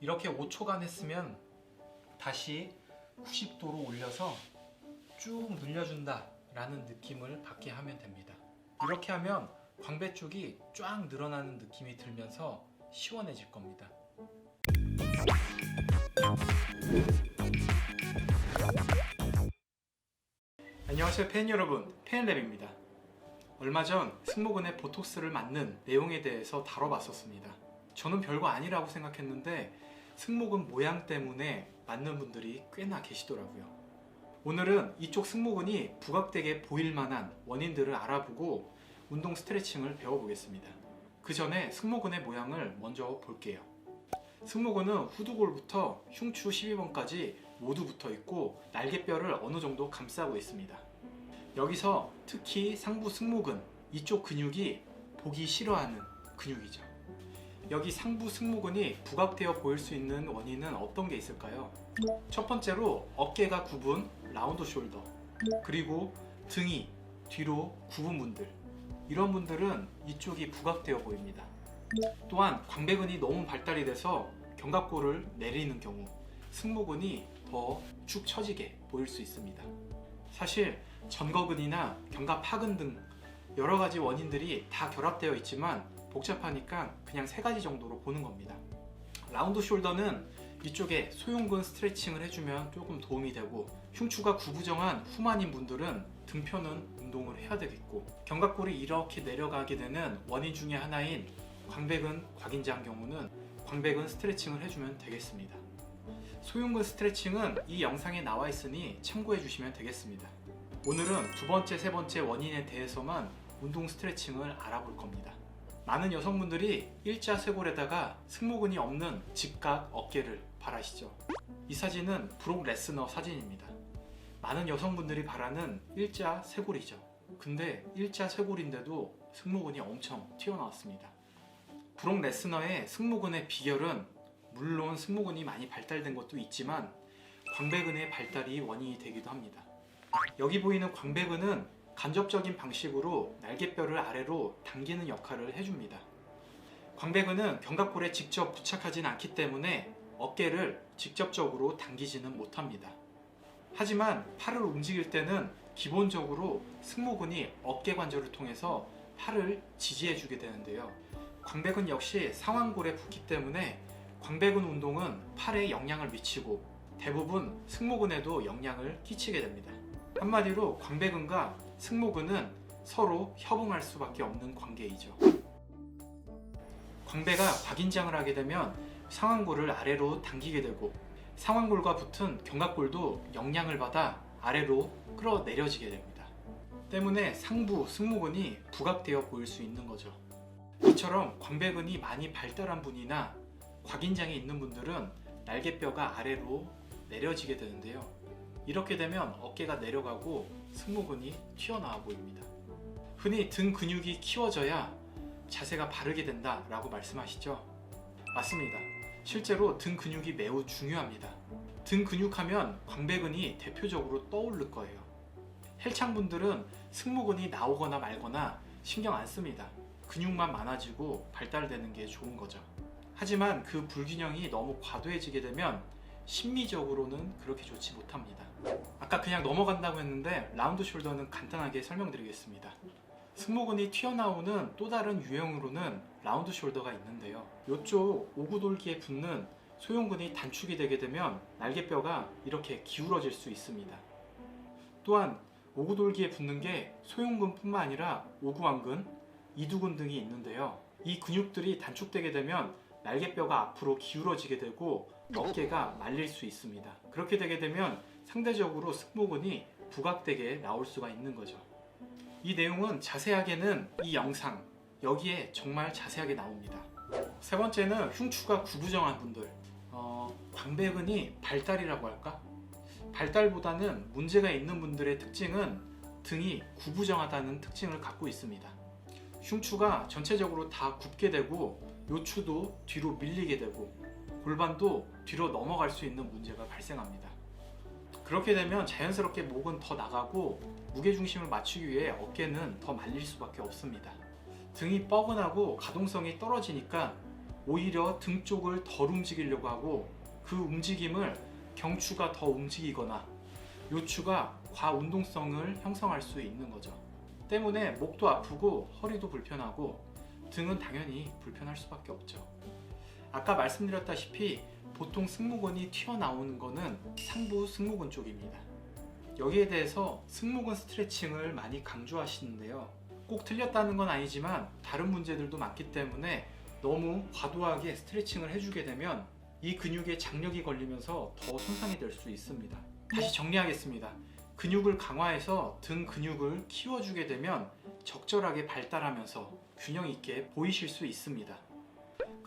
이렇게 5초간 했으면 다시 90도로 올려서 쭉 늘려준다 라는 느낌을 받게 하면 됩니다. 이렇게 하면 광배 쪽이 쫙 늘어나는 느낌이 들면서 시원해질 겁니다. 안녕하세요 팬 여러분 팬랩입니다. 얼마 전 승모근에 보톡스를 맞는 내용에 대해서 다뤄봤었습니다. 저는 별거 아니라고 생각했는데 승모근 모양 때문에 맞는 분들이 꽤나 계시더라고요. 오늘은 이쪽 승모근이 부각되게 보일 만한 원인들을 알아보고 운동 스트레칭을 배워보겠습니다. 그 전에 승모근의 모양을 먼저 볼게요. 승모근은 후두골부터 흉추 12번까지 모두 붙어 있고 날개뼈를 어느 정도 감싸고 있습니다. 여기서 특히 상부 승모근 이쪽 근육이 보기 싫어하는 근육이죠. 여기 상부 승모근이 부각되어 보일 수 있는 원인은 어떤 게 있을까요? 첫 번째로 어깨가 굽은 라운드 숄더 그리고 등이 뒤로 굽은 분들 이런 분들은 이쪽이 부각되어 보입니다. 또한 광배근이 너무 발달이 돼서 견갑골을 내리는 경우 승모근이 더 축 처지게 보일 수 있습니다. 사실 전거근이나 견갑하근 등 여러 가지 원인들이 다 결합되어 있지만 복잡하니까 그냥 세 가지 정도로 보는 겁니다. 라운드 숄더는 이쪽에 소흉근 스트레칭을 해주면 조금 도움이 되고 흉추가 구부정한 후만인 분들은 등 펴는 운동을 해야 되겠고 견갑골이 이렇게 내려가게 되는 원인 중에 하나인 광배근 곽인자한 경우는 광배근 스트레칭을 해주면 되겠습니다. 소흉근 스트레칭은 이 영상에 나와 있으니 참고해 주시면 되겠습니다. 오늘은 두 번째, 세 번째 원인에 대해서만 운동 스트레칭을 알아볼 겁니다. 많은 여성분들이 일자 쇄골에다가 승모근이 없는 직각 어깨를 바라시죠. 이 사진은 브록 레스너 사진입니다. 많은 여성분들이 바라는 일자 쇄골이죠. 근데 일자 쇄골인데도 승모근이 엄청 튀어나왔습니다. 브록 레스너의 승모근의 비결은 물론 승모근이 많이 발달된 것도 있지만 광배근의 발달이 원인이 되기도 합니다. 여기 보이는 광배근은 간접적인 방식으로 날개뼈를 아래로 당기는 역할을 해줍니다. 광배근은 견갑골에 직접 부착하진 않기 때문에 어깨를 직접적으로 당기지는 못합니다. 하지만 팔을 움직일 때는 기본적으로 승모근이 어깨 관절을 통해서 팔을 지지해 주게 되는데요. 광배근 역시 상완골에 붙기 때문에 광배근 운동은 팔에 영향을 미치고 대부분 승모근에도 영향을 끼치게 됩니다. 한마디로 광배근과 승모근은 서로 협응할 수밖에 없는 관계이죠. 광배가 박인장을 하게 되면 상완골을 아래로 당기게 되고 상완골과 붙은 견갑골도 영향을 받아 아래로 끌어내려지게 됩니다. 때문에 상부 승모근이 부각되어 보일 수 있는 거죠. 이처럼 광배근이 많이 발달한 분이나 곽인장이 있는 분들은 날개뼈가 아래로 내려지게 되는데요. 이렇게 되면 어깨가 내려가고 승모근이 튀어나와 보입니다. 흔히 등 근육이 키워져야 자세가 바르게 된다 라고 말씀하시죠? 맞습니다. 실제로 등 근육이 매우 중요합니다. 등 근육 하면 광배근이 대표적으로 떠오를 거예요. 헬창분들은 승모근이 나오거나 말거나 신경 안 씁니다. 근육만 많아지고 발달되는 게 좋은 거죠. 하지만 그 불균형이 너무 과도해지게 되면 심미적으로는 그렇게 좋지 못합니다. 아까 그냥 넘어간다고 했는데 라운드 숄더는 간단하게 설명드리겠습니다. 승모근이 튀어나오는 또 다른 유형으로는 라운드 숄더가 있는데요. 이쪽 오구돌기에 붙는 소형근이 단축이 되게 되면 날개뼈가 이렇게 기울어질 수 있습니다. 또한 오구돌기에 붙는 게 소형근뿐만 아니라 오구완근, 이두근 등이 있는데요. 이 근육들이 단축되게 되면 날개뼈가 앞으로 기울어지게 되고 어깨가 말릴 수 있습니다. 그렇게 되게 되면 상대적으로 승모근이 부각되게 나올 수가 있는 거죠. 이 내용은 자세하게는 이 영상 여기에 정말 자세하게 나옵니다. 세 번째는 흉추가 구부정한 분들, 어, 광배근이 발달이라고 할까? 발달보다는 문제가 있는 분들의 특징은 등이 구부정하다는 특징을 갖고 있습니다. 흉추가 전체적으로 다 굽게 되고 요추도 뒤로 밀리게 되고 골반도 뒤로 넘어갈 수 있는 문제가 발생합니다. 그렇게 되면 자연스럽게 목은 더 나가고 무게 중심을 맞추기 위해 어깨는 더 말릴 수밖에 없습니다. 등이 뻐근하고 가동성이 떨어지니까 오히려 등 쪽을 덜 움직이려고 하고 그 움직임을 경추가 더 움직이거나 요추가 과운동성을 형성할 수 있는 거죠. 때문에 목도 아프고 허리도 불편하고 등은 당연히 불편할 수밖에 없죠. 아까 말씀드렸다시피 보통 승모근이 튀어나오는 거는 상부 승모근 쪽입니다. 여기에 대해서 승모근 스트레칭을 많이 강조하시는데요. 꼭 틀렸다는 건 아니지만 다른 문제들도 많기 때문에 너무 과도하게 스트레칭을 해주게 되면 이 근육에 장력이 걸리면서 더 손상이 될 수 있습니다. 다시 정리하겠습니다. 근육을 강화해서 등 근육을 키워주게 되면 적절하게 발달하면서 균형 있게 보이실 수 있습니다.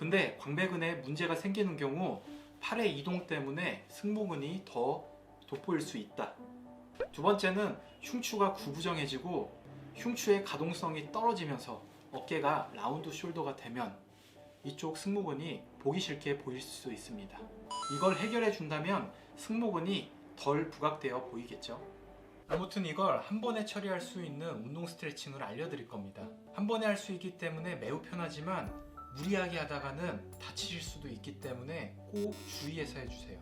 근데 광배근에 문제가 생기는 경우 팔의 이동 때문에 승모근이 더 돋보일 수 있다. 두 번째는 흉추가 구부정해지고 흉추의 가동성이 떨어지면서 어깨가 라운드 숄더가 되면 이쪽 승모근이 보기 싫게 보일 수 있습니다. 이걸 해결해 준다면 승모근이 덜 부각되어 보이겠죠. 아무튼 이걸 한 번에 처리할 수 있는 운동 스트레칭을 알려드릴 겁니다. 한 번에 할 수 있기 때문에 매우 편하지만 무리하게 하다가는 다치실 수도 있기 때문에 꼭 주의해서 해주세요.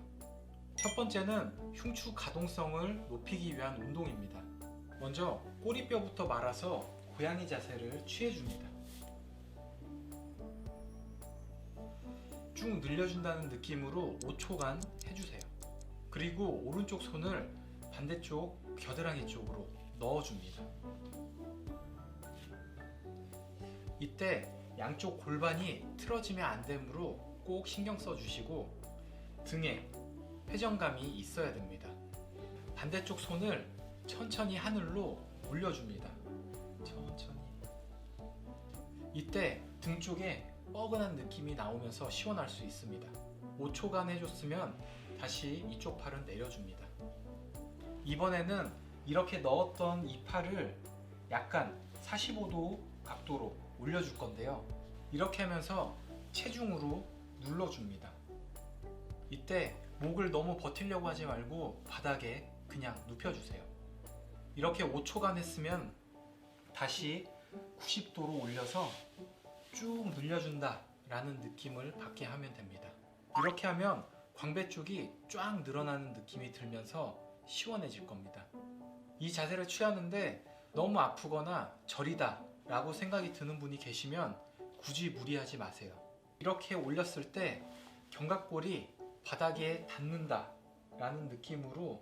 첫 번째는 흉추 가동성을 높이기 위한 운동입니다. 먼저 꼬리뼈부터 말아서 고양이 자세를 취해줍니다. 쭉 늘려준다는 느낌으로 5초간 해주세요. 그리고 오른쪽 손을 반대쪽 겨드랑이 쪽으로 넣어줍니다. 이때 양쪽 골반이 틀어지면 안 되므로 꼭 신경 써주시고 등에 회전감이 있어야 됩니다. 반대쪽 손을 천천히 하늘로 올려줍니다. 천천히. 이때 등 쪽에 뻐근한 느낌이 나오면서 시원할 수 있습니다. 5초간 해줬으면 다시 이쪽 팔은 내려줍니다. 이번에는 이렇게 넣었던 이 팔을 약간 45도 각도로 올려줄 건데요. 이렇게 하면서 체중으로 눌러줍니다. 이때 목을 너무 버티려고 하지 말고 바닥에 그냥 눕혀주세요. 이렇게 5초간 했으면 다시 90도로 올려서 쭉 늘려준다 라는 느낌을 받게 하면 됩니다. 이렇게 하면 광배 쪽이 쫙 늘어나는 느낌이 들면서 시원해질 겁니다. 이 자세를 취하는데 너무 아프거나 저리다 라고 생각이 드는 분이 계시면 굳이 무리하지 마세요. 이렇게 올렸을 때 견갑골이 바닥에 닿는다 라는 느낌으로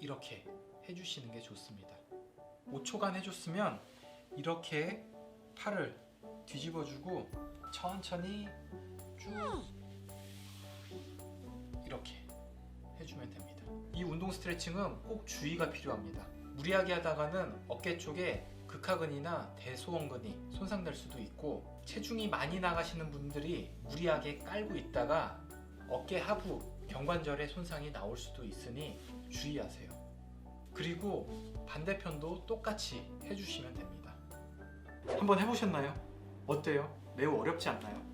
이렇게 해주시는 게 좋습니다. 5초간 해줬으면 이렇게 팔을 뒤집어주고 천천히 쭉 이렇게 해주면 됩니다. 이 운동 스트레칭은 꼭 주의가 필요합니다. 무리하게 하다가는 어깨 쪽에 극하근이나 대소원근이 손상될 수도 있고 체중이 많이 나가시는 분들이 무리하게 깔고 있다가 어깨 하부 경관절에 손상이 나올 수도 있으니 주의하세요. 그리고 반대편도 똑같이 해주시면 됩니다. 한번 해보셨나요? 어때요? 매우 어렵지 않나요?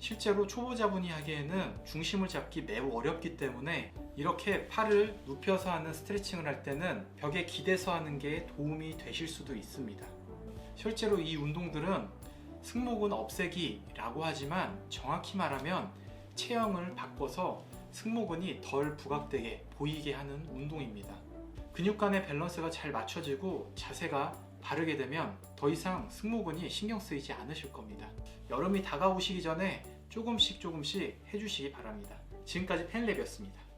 실제로 초보자분이 하기에는 중심을 잡기 매우 어렵기 때문에 이렇게 팔을 눕혀서 하는 스트레칭을 할 때는 벽에 기대서 하는 게 도움이 되실 수도 있습니다. 실제로 이 운동들은 승모근 없애기라고 하지만 정확히 말하면 체형을 바꿔서 승모근이 덜 부각되게 보이게 하는 운동입니다. 근육 간의 밸런스가 잘 맞춰지고 자세가 바르게 되면 더 이상 승모근이 신경 쓰이지 않으실 겁니다. 여름이 다가오시기 전에 조금씩 조금씩 해주시기 바랍니다. 지금까지 펜랩이었습니다.